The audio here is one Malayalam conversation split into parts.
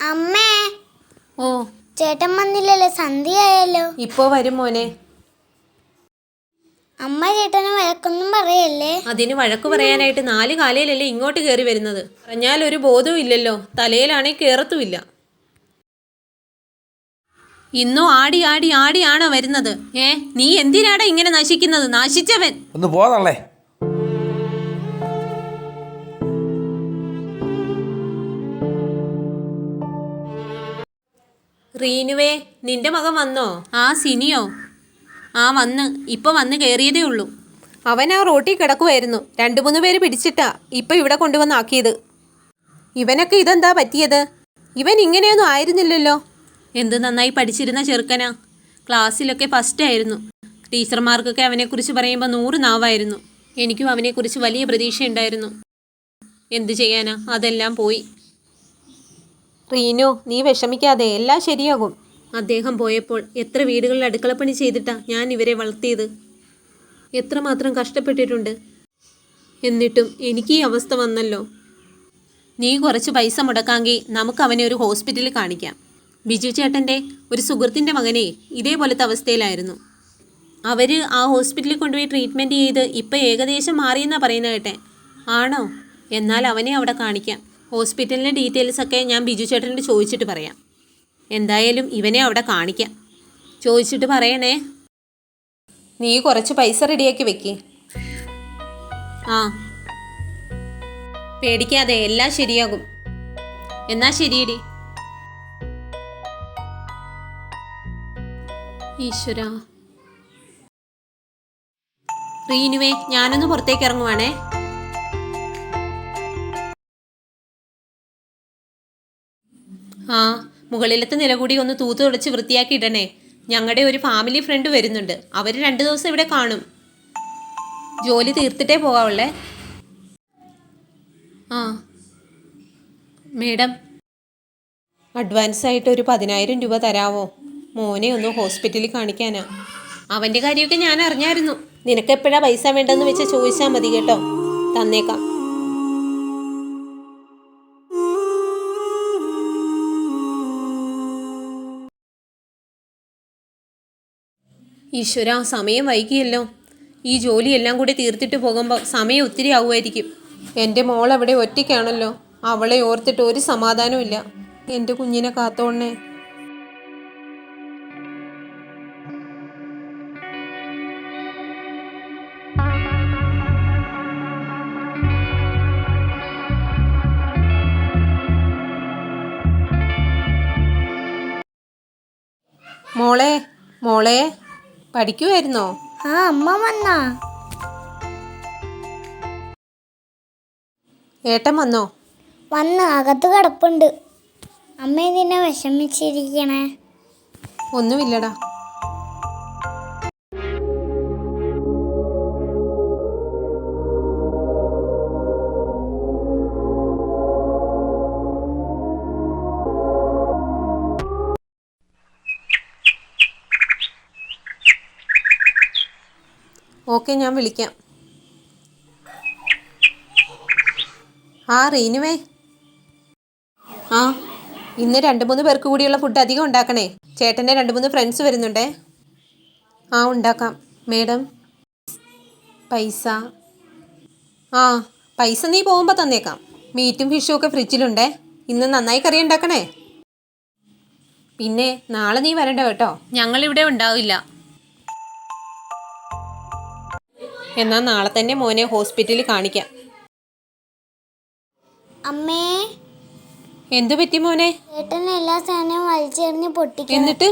അമ്മേ. ഓ. ചേട്ടൻ വന്നില്ലല്ലോ സന്ധ്യയായല്ലോ ഇപ്പോ വരും മോനെ. അമ്മ ചേട്ടന് വഴക്കൊന്നും പറയല്ലേ? അതിന് വഴക്ക് പറയാനായിട്ട് നാല് കാലയിലല്ലേ ഇങ്ങോട്ട് കയറി വരുന്നത്. പറഞ്ഞാൽ ഒരു ബോധവും ഇല്ലല്ലോ. തലയിലാണെങ്കിൽ കയറത്തുമില്ല ഇന്നും ആടി ആടി ആടിയാണോ വരുന്നത്? ഏ നീ എന്തിനാടാ ഇങ്ങനെ നശിക്കുന്നത്? നശിച്ചവൻ. ഒന്ന് പോതള്ളേ റീനുവേ നിന്റെ മകൻ വന്നോ? ആ സിനിയോ. ആ വന്ന്. ഇപ്പൊ വന്ന് കയറിയതേ ഉള്ളൂ. അവൻ ആ റോട്ടിൽ കിടക്കുമായിരുന്നു രണ്ടു മൂന്ന് പേര് പിടിച്ചിട്ടാ ഇപ്പൊ ഇവിടെ കൊണ്ടുവന്നാക്കിയത് ഇവനൊക്കെ ഇതെന്താ പറ്റിയത്? ഇവൻ ഇങ്ങനെയൊന്നും ആയിരുന്നില്ലല്ലോ. എന്ത് നന്നായി പഠിച്ചിരുന്ന ചെറുക്കനാ. ക്ലാസ്സിലൊക്കെ ഫസ്റ്റ് ആയിരുന്നു. ടീച്ചർമാർക്കൊക്കെ അവനെക്കുറിച്ച് പറയുമ്പോൾ നൂറ് നാവായിരുന്നു. എനിക്കും അവനെക്കുറിച്ച് വലിയ പ്രതീക്ഷയുണ്ടായിരുന്നു. എന്തു ചെയ്യാനാ? അതെല്ലാം പോയി. റീനു നീ വിഷമിക്കാതെ എല്ലാം ശരിയാകും. അദ്ദേഹം പോയപ്പോൾ എത്ര വീടുകളിൽ അടുക്കളപ്പണി ചെയ്തിട്ടാ ഞാൻ ഇവരെ വളർത്തിയത്? എത്രമാത്രം കഷ്ടപ്പെട്ടിട്ടുണ്ട്? എന്നിട്ടും എനിക്ക് ഈ അവസ്ഥ വന്നല്ലോ. നീ കുറച്ച് പൈസ മുടക്കാമെങ്കിൽ നമുക്ക് അവനെ ഒരു ഹോസ്പിറ്റലിൽ കാണിക്കാം. ബിജു ചേട്ടന്റെ ഒരു സുഹൃത്തിന്റെ മകനെ ഇതേപോലത്തെ അവസ്ഥയിലായിരുന്നു. അവർ ആ ഹോസ്പിറ്റലിൽ കൊണ്ടുപോയി ട്രീറ്റ്മെന്റ് ചെയ്ത് ഇപ്പം ഏകദേശം മാറിയെന്നാണ് പറയുന്നത് കേട്ടെ. ആണോ? എന്നാൽ അവനെ അവിടെ കാണിക്കാം. ഹോസ്പിറ്റലിന്റെ ഡീറ്റെയിൽസ് ഒക്കെ ഞാൻ ബിജു ചേട്ടനോട് ചോദിച്ചിട്ട് പറയാം. എന്തായാലും ഇവനെ അവിടെ കാണിക്കാം. ചോദിച്ചിട്ട് പറയണേ. നീ കുറച്ച് പൈസ റെഡിയാക്കി വെക്ക്. ആ. പേടിക്കാതെ എല്ലാം ശരിയാകും. എന്നാ ശരിയടി. ഈശ്വര. റീനുവേ ഞാനൊന്ന് പുറത്തേക്ക് ഇറങ്ങുവാണേ. ആ മുകളിലത്തെ നില കൂടി ഒന്ന് തൂത്ത് തുടച്ച് വൃത്തിയാക്കി ഇടണേ ഞങ്ങളുടെ ഒരു ഫാമിലി ഫ്രണ്ട് വരുന്നുണ്ട്. അവർ രണ്ട് ദിവസം ഇവിടെ കാണും. ജോലി തീർത്തിട്ടേ പോകാവുള്ളേ? ആ. മേഡം അഡ്വാൻസ് ആയിട്ട് ഒരു പതിനായിരം രൂപ തരാവോ? മോനെ ഒന്ന് ഹോസ്പിറ്റലിൽ കാണിക്കാനാ. അവന്റെ കാര്യമൊക്കെ ഞാൻ അറിഞ്ഞായിരുന്നു. നിനക്ക് എപ്പോഴാ പൈസ വേണ്ടെന്ന് വെച്ച് ചോദിച്ചാൽ മതി കേട്ടോ. തന്നേക്കാം. ഈശ്വര സമയം വൈകിയല്ലോ. ഈ ജോലിയെല്ലാം കൂടി തീർത്തിട്ട് പോകുമ്പോൾ സമയം ഒത്തിരി ആവുമായിരിക്കും. എന്റെ മോൾ അവിടെ ഒറ്റയ്ക്കാണല്ലോ. അവളെ ഓർത്തിട്ട് ഒരു സമാധാനവും ഇല്ല എന്റെ കുഞ്ഞിനെ കാത്തോണേ. മോളെ മോളെ. പഠിക്കുമായിരുന്നോ ആ അമ്മ വന്നാ. ഏട്ടൻ വന്നോ? വന്ന് അകത്ത് കിടപ്പുണ്ട്. അമ്മ ഇതിനെ വിഷമിച്ചിരിക്കണേ. ഒന്നുമില്ലടാ. ഓക്കെ ഞാൻ വിളിക്കാം. ആ റീനുവേ. ആ ഇന്ന് രണ്ട് മൂന്ന് പേർക്ക് കൂടിയുള്ള ഫുഡ് അധികം ഉണ്ടാക്കണേ. ചേട്ടന്റെ രണ്ട് മൂന്ന് ഫ്രണ്ട്സ് വരുന്നുണ്ടേ. ആ ഉണ്ടാക്കാം. മേഡം പൈസ. ആ പൈസ നീ പോകുമ്പോൾ തന്നേക്കാം. മീറ്റും ഫിഷും ഒക്കെ ഫ്രിഡ്ജിലുണ്ടേ ഇന്ന് നന്നായി കറി ഉണ്ടാക്കണേ. പിന്നെ നാളെ നീ വരണ്ട കേട്ടോ. ഞങ്ങളിവിടെ ഉണ്ടാവില്ല. എന്നാൽ നാളെ തന്നെ മോനെ ഹോസ്പിറ്റലിൽ കാണിക്കാം. അമ്മേ. എന്തു പറ്റി മോനെ? എല്ലാ സാധനവും വലിച്ചെറിഞ്ഞ് പൊട്ടിക്കും എന്നിട്ട്?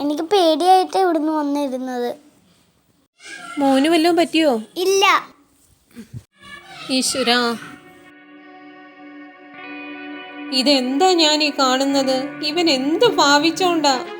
എനിക്ക് പേടിയായിട്ട് ഇവിടുന്ന് വന്നിരുന്നത്. മോന് വല്ലതും പറ്റിയോ? ഇല്ല. ഈശ്വര. ഇതെന്താ ഞാൻ ഈ കാണുന്നത്? ഇവൻ എന്ത് ഭാവിച്ചോണ്ടാ?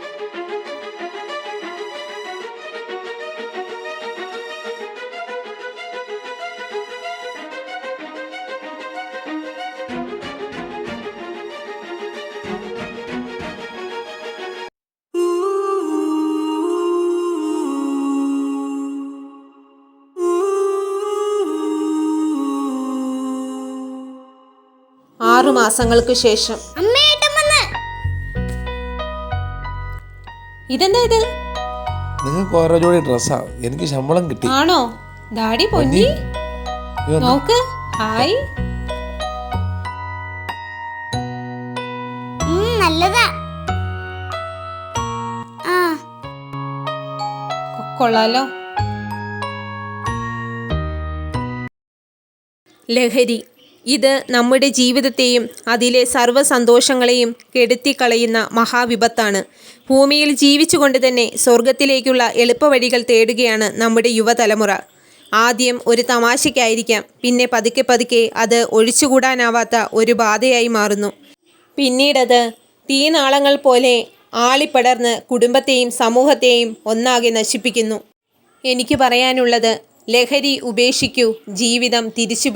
ആറു മാസങ്ങൾക്ക് ശേഷം. ഇതെന്താ ഇത്? നിങ്ങൾക്ക് ഓരോ ജോഡി ഡ്രസ്സാ. എനിക്ക് ശമ്പളം കിട്ടി. ആണോ? ഡാഡി പൊന്നി. നോക്ക്. ഹായ്. നല്ലതാ. കൊള്ളാലോ. ലഹരി. ഇത് നമ്മുടെ ജീവിതത്തെയും അതിലെ സർവ സന്തോഷങ്ങളെയും കെടുത്തിക്കളയുന്ന മഹാവിപത്താണ്. ഭൂമിയിൽ ജീവിച്ചുകൊണ്ട് തന്നെ സ്വർഗത്തിലേക്കുള്ള എളുപ്പവഴികൾ തേടുകയാണ് നമ്മുടെ യുവതലമുറ. ആദ്യം ഒരു തമാശയ്ക്കായിരിക്കാം പിന്നെ പതുക്കെ പതുക്കെ അത് ഒഴിച്ചുകൂടാനാവാത്ത ഒരു ബാധയായി മാറുന്നു. പിന്നീടത് തീനാളങ്ങൾ പോലെ ആളിപ്പടർന്ന് കുടുംബത്തെയും സമൂഹത്തെയും ഒന്നാകെ നശിപ്പിക്കുന്നു. എനിക്ക് പറയാനുള്ളത് ലഹരി ഉപേക്ഷിക്കൂ ജീവിതം തിരിച്ചു